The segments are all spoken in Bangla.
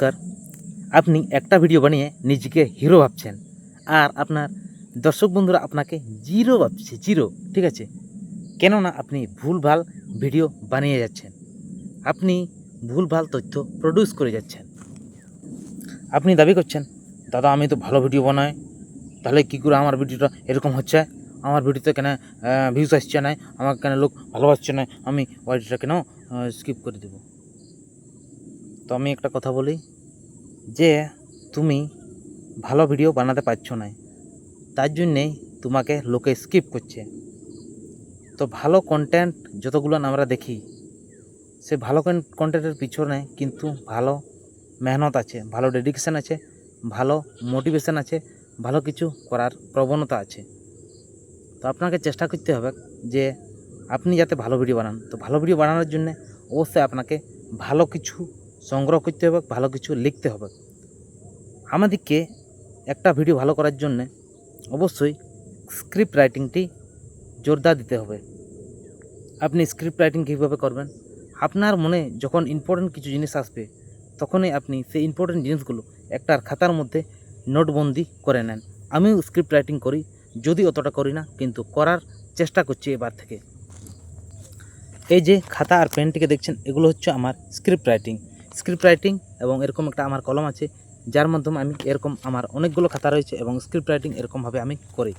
নমস্কার। আপনি একটা ভিডিও বানিয়ে নিজেকে হিরো ভাবছেন। আর আপনার দর্শক বন্ধুরা আপনাকে জিরো ভাবছে, জিরো, ঠিক আছে? কেননা আপনি ভুলভাল ভিডিও বানিয়ে যাচ্ছেন। আপনি ভুলভাল তথ্য প্রডিউস করে যাচ্ছেন। আপনি দাবি করছেন, দাদা, আমি তো ভালো ভিডিও বানাই। তাহলে কী করে আমার ভিডিওটা এরকম হচ্ছে? আমার ভিডিওতে কেন ভিউজ আসছে না? আমাকে কেন লোক ভালোবাসছে না? আমি ওয়াইডিটা কেন স্কিপ করে দেবো? তো আমি একটা কথা বলি যে তুমি ভালো ভিডিও বানাতে পারছ না। তার জন্যে তোমাকে লোকে স্কিপ করছে। তো ভালো কন্টেন্ট যতগুলো আমরা দেখি, সে ভালো কন্টেন্টের পিছনে কিন্তু ভালো মেহনত আছে, ভালো ডেডিকেশন আছে, ভালো মোটিভেশন আছে, ভালো কিছু করার প্রবণতা আছে। তো আপনাকে চেষ্টা করতে হবে যে আপনি যাতে ভালো ভিডিও বানান। তো ভালো ভিডিও বানানোর জন্য অবশ্যই আপনাকে ভালো কিছু সংগ্রহ করতে হবে, ভালো কিছু লিখতে হবে। আমাদেরকে একটা ভিডিও ভালো করার জন্যে অবশ্যই স্ক্রিপ্ট রাইটিংটি জোরদার দিতে হবে। আপনি স্ক্রিপ্ট রাইটিং কীভাবে করবেন? আপনার মনে যখন ইম্পর্টেন্ট কিছু জিনিস আসবে, তখনই আপনি সেই ইম্পর্টেন্ট জিনিসগুলো একটা খাতার মধ্যে নোটবন্দি করে নেন। আমিও স্ক্রিপ্ট রাইটিং করি, যদি অতটা করি না, কিন্তু করার চেষ্টা করছি এবার থেকে। এই যে খাতা আর পেনটিকে দেখছেন, এগুলো হচ্ছে আমার স্ক্রিপ্ট রাইটিং স্ক্রিপ্ট রাইটিং এবং এরকম একটা আমার কলম আছে, যার মাধ্যমে আমি এরকম আমার অনেকগুলো খাতা রয়েছে এবং স্ক্রিপ্ট রাইটিং এরকমভাবে আমি করি।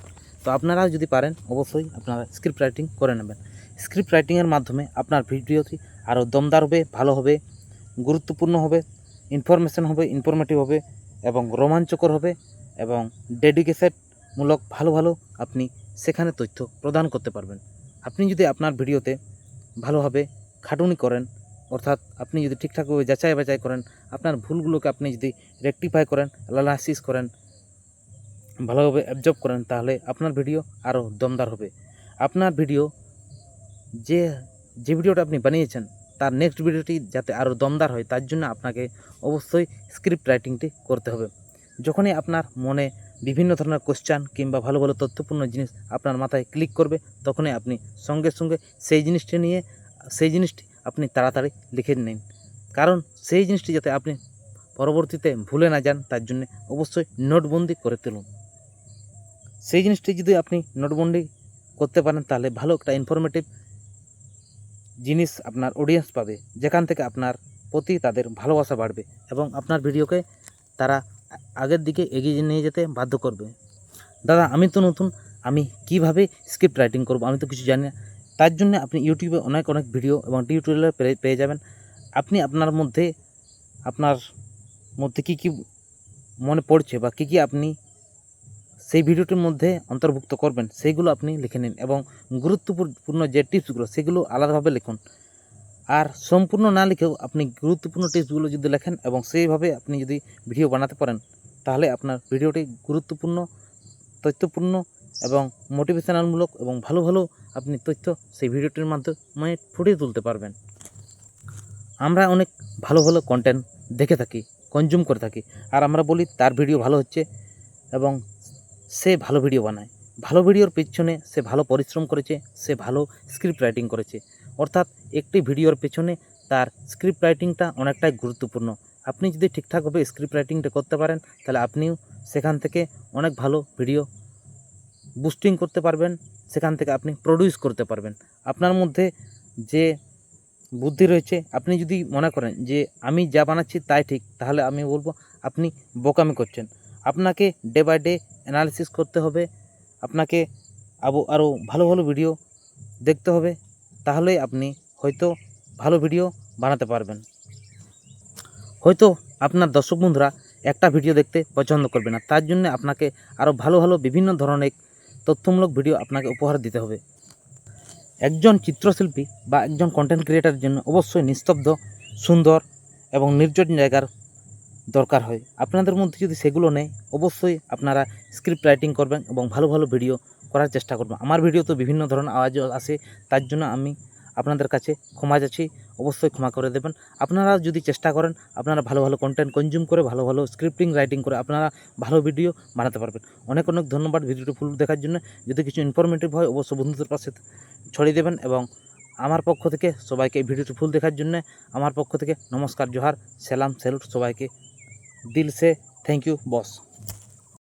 তো আপনারা যদি পারেন, অবশ্যই আপনারা স্ক্রিপ্ট রাইটিং করে নেবেন। স্ক্রিপ্ট রাইটিংয়ের মাধ্যমে আপনার ভিডিওটি আরও দমদার হবে, ভালো হবে, গুরুত্বপূর্ণ হবে ইনফরমেশন হবে ইনফরমেটিভ হবে এবং রোমাঞ্চকর হবে এবং ডেডিকেশনমূলক ভালো ভালো আপনি সেখানে তথ্য প্রদান করতে পারবেন। আপনি যদি আপনার ভিডিওতে ভালোভাবে খাটুনি করেন অর্থাৎ আপনি যদি ঠিকঠাকভাবে যাচাই বাছাই করেন, আপনার ভুলগুলোকে আপনি যদি রেকটিফাই করেন অ্যানালাইসিস করেন, ভালোভাবে অ্যাবজর্ব করেন, তাহলে আপনার ভিডিও আরও দমদার হবে। আপনার ভিডিও যে যে ভিডিওটা আপনি বানিয়েছেন, তার নেক্সট ভিডিওটি যাতে আরও দমদার হয়, তার জন্য আপনাকে অবশ্যই স্ক্রিপ্ট রাইটিংটি করতে হবে। যখনই আপনার মনে বিভিন্ন ধরনের কোশ্চান কিংবা ভালো ভালো তথ্যপূর্ণ জিনিস আপনার মাথায় ক্লিক করবে, তখনই আপনি সঙ্গে সঙ্গে সেই জিনিসটি নিয়ে, সেই জিনিসটি আপনি তাড়াতাড়ি লিখে নিন। কারণ সেই জিনিসটি যাতে আপনি পরবর্তীতে ভুলে না যান, তার জন্য অবশ্যই নোটবন্দি করে তুলুন। সেই জিনিসটি যদি আপনি নোটবন্দি করতে পারেন, তাহলে ভালো একটা ইনফরমেটিভ জিনিস আপনার অডিয়েন্স পাবে। যেখান থেকে আপনার প্রতি তাদের ভালোবাসা বাড়বে এবং আপনার ভিডিওকে তারা আগের দিকে এগিয়ে নিয়ে যেতে বাধ্য করবে। দাদা, আমি তো নতুন, আমি কীভাবে স্ক্রিপ্ট রাইটিং করব? আমি তো কিছু জানি না। তার জন্য আপনি ইউটিউবে অনেক অনেক ভিডিও এবং টিউটোরিয়াল পেয়ে যাবেন। আপনি আপনার মধ্যে আপনার মধ্যে কী কী মনে পড়ছে বা কী কী আপনি সেই ভিডিওটির মধ্যে অন্তর্ভুক্ত করবেন সেইগুলো আপনি লিখে নিন এবং গুরুত্বপূর্ণ যে টিপসগুলো সেগুলো আলাদাভাবে লিখুন। আর সম্পূর্ণ না লিখেও আপনি গুরুত্বপূর্ণ টিপসগুলো যদি লেখেন এবং সেইভাবে আপনি যদি ভিডিও বানাতে পারেন, তাহলে আপনার ভিডিওটি গুরুত্বপূর্ণ, তথ্যপূর্ণ এবং মোটিভেশনালমূলক এবং ভালো ভালো আপনি তথ্য সেই ভিডিওটির মাধ্যমে ফুটিয়ে তুলতে পারবেন। আমরা অনেক ভালো ভালো কন্টেন্ট দেখে থাকি কনজিউম করে থাকি। আর আমরা বলি, তার ভিডিও ভালো হচ্ছে এবং সে ভালো ভিডিও বানায়। ভালো ভিডিওর পেছনে সে ভালো পরিশ্রম করেছে, সে ভালো স্ক্রিপ্ট রাইটিং করেছে। অর্থাৎ একটি ভিডিওর পেছনে তার স্ক্রিপ্ট রাইটিংটা অনেকটাই গুরুত্বপূর্ণ। আপনি যদি ঠিকঠাকভাবে স্ক্রিপ্ট রাইটিংটা করতে পারেন, তাহলে আপনিও সেখান থেকে অনেক ভালো ভিডিও বুস্টিং করতে পারবেন, সেখান থেকে আপনি প্রডিউস করতে পারবেন। আপনার মধ্যে যে বুদ্ধি রয়েছে, আপনি যদি মনে করেন যে আমি যা বানাচ্ছি তাই ঠিক, তাহলে আমি বলব আপনি বোকামি করছেন। আপনাকে ডে বাই ডে অ্যানালিসিস করতে হবে, আপনাকে আবো আরও ভালো ভালো ভিডিও দেখতে হবে, তাহলে আপনি হয়তো ভালো ভিডিও বানাতে পারবেন। হয়তো আপনার দর্শক বন্ধুরা একটা ভিডিও দেখতে পছন্দ করবে না, তার জন্য আপনাকে আরও ভালো ভালো বিভিন্ন ধরনের তথ্যমূলক ভিডিও আপনাকে উপহার দিতে হবে। একজন চিত্রশিল্পী বা একজন কন্টেন্ট ক্রিয়েটারের জন্য অবশ্যই নিস্তব্ধ, সুন্দর এবং নির্জন জায়গার দরকার হয়। আপনাদের মধ্যে যদি সেগুলো নেই, অবশ্যই আপনারা স্ক্রিপ্ট রাইটিং করবেন এবং ভালো ভালো ভিডিও করার চেষ্টা করবেন। আমার ভিডিও তো বিভিন্ন ধরনের আওয়াজ আসে, তার জন্য আমি আপনাদের কাছে ক্ষমা যাচ্ছি অবশ্যই ক্ষমা করে দেবেন। আপনারা যদি চেষ্টা করেন, আপনারা ভালো ভালো কন্টেন্ট কনজিউম করে, ভালো ভালো স্ক্রিপ্টিং রাইটিং করে আপনারা ভালো ভিডিও বানাতে পারবেন। অনেক অনেক ধন্যবাদ ভিডিওটি ফুল দেখার জন্য। যদি কিছু ইনফরমেটিভ হয়, অবশ্যই বন্ধুদের পাশে ছড়িয়ে দেবেন এবং আমার পক্ষ থেকে সবাইকে এই ভিডিওটি ফুল দেখার জন্য আমার পক্ষ থেকে নমস্কার, জোহার, সালাম স্যালুট সবাইকে। দিল সে থ্যাংক ইউ বস